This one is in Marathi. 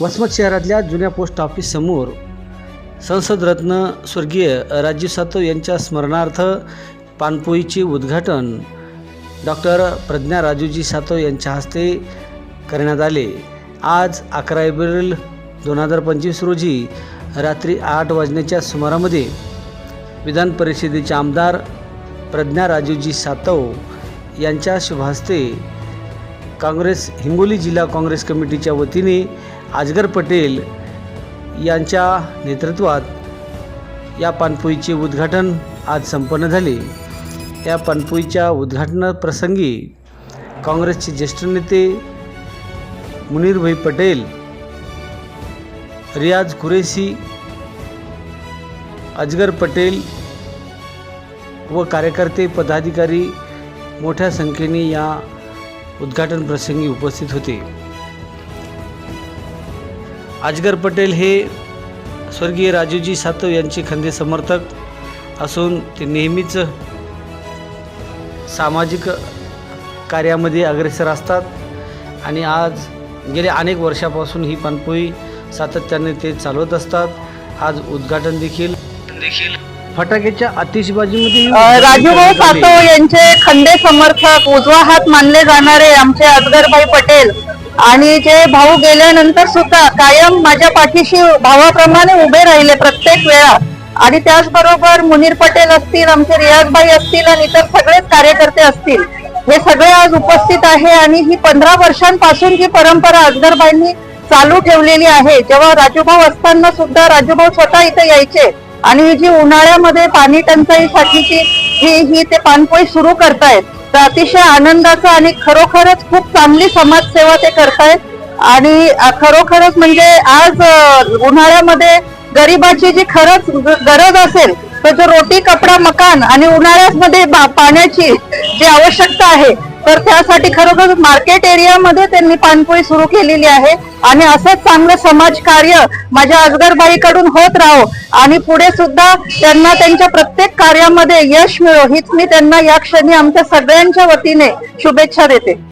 वसमत शहरातल्या जुन्या पोस्ट ऑफिस समोर संसदरत्न स्वर्गीय राजीव सातव यांच्या स्मरणार्थ पानपोईचे उद्घाटन डॉक्टर प्रज्ञा राजूजी सातव यांच्या हस्ते करण्यात आले. आज अकरा एप्रिल दोन हजार पंचवीस रोजी रात्री आठ वाजण्याच्या सुमारामध्ये विधान परिषदेचे आमदार प्रज्ञा राजूजी सातव यांच्या शुभहस्ते काँग्रेस हिंगोली जिल्हा काँग्रेस कमिटीच्या वतीने आजगर पटेल यांच्या नेतृत्वात या पानपोईचे उद्घाटन आज संपन्न झाले. या पानपोईच्या उद्घाटनाप्रसंगी काँग्रेसचे ज्येष्ठ नेते मुनीरभाई पटेल रियाज कुरेशी अजगर पटेल व कार्यकर्ते पदाधिकारी मोठ्या संख्येने या उद्घाटन प्रसंगी उपस्थित होते. अजगर पटेल हे स्वर्गीय राजूजी सातव यांचे खंदे समर्थक असून ते नेहमीच सामाजिक कार्यामध्ये अग्रेसर असतात आणि आज गेल्या अनेक वर्षापासून ही पानपोई सातत्याने ते चालवत असतात. आज उद्घाटन देखील देखील फटाक्याच्या आतिषबाजीमध्ये राजूभाऊ सातव यांचे खंदे समर्थक उजवा हात मानले जाणारे आमचे अजगरभाई पटेल आणि जे भाऊ गेल्यानंतर सुद्धा कायम माझ्या पाठीशी भावाप्रमाणे उभे राहिले प्रत्येक वेळा. आणि त्याचबरोबर मुनीर पटेल असतील आमचे रियाजभाई असतील आणि इतर सगळेच कार्यकर्ते असतील हे सगळे आज उपस्थित आहे आणि ही पंधरा वर्षांपासून ही परंपरा अजगरबाईंनी चालू ठेवलेली आहे जेव्हा राजूभाऊ असताना सुद्धा राजूभाऊ स्वतः इथे यायचे आणि जी उन्हाळ्यामध्ये पाणी टंचाईसाठीची ही ही ते पानपोई सुरू करतायत तर अतिशय आनंदाचं आणि खरोखरच खूप चांगली समाजसेवा ते करतायत. आणि खरोखरच म्हणजे आज उन्हाळ्यामध्ये गरिबाची जी खरंच गरज असेल तर जो रोटी कपडा मकान आणि उन्हाळ्यामध्ये बा- पाण्याची जी आवश्यकता आहे तर त्यासाठी खरोखर मार्केट एरियामध्ये त्यांनी पाणपोळी सुरू केलेली आहे. आणि असंच चांगलं समाजकार्य माझ्या अजगरबाईकडून होत राहो. आणि पुढे सुद्धा त्यांना त्यांच्या प्रत्येक कार्यामध्ये यश मिळो हीच मी त्यांना या क्षणी आमच्या सगळ्यांच्या वतीने शुभेच्छा देते.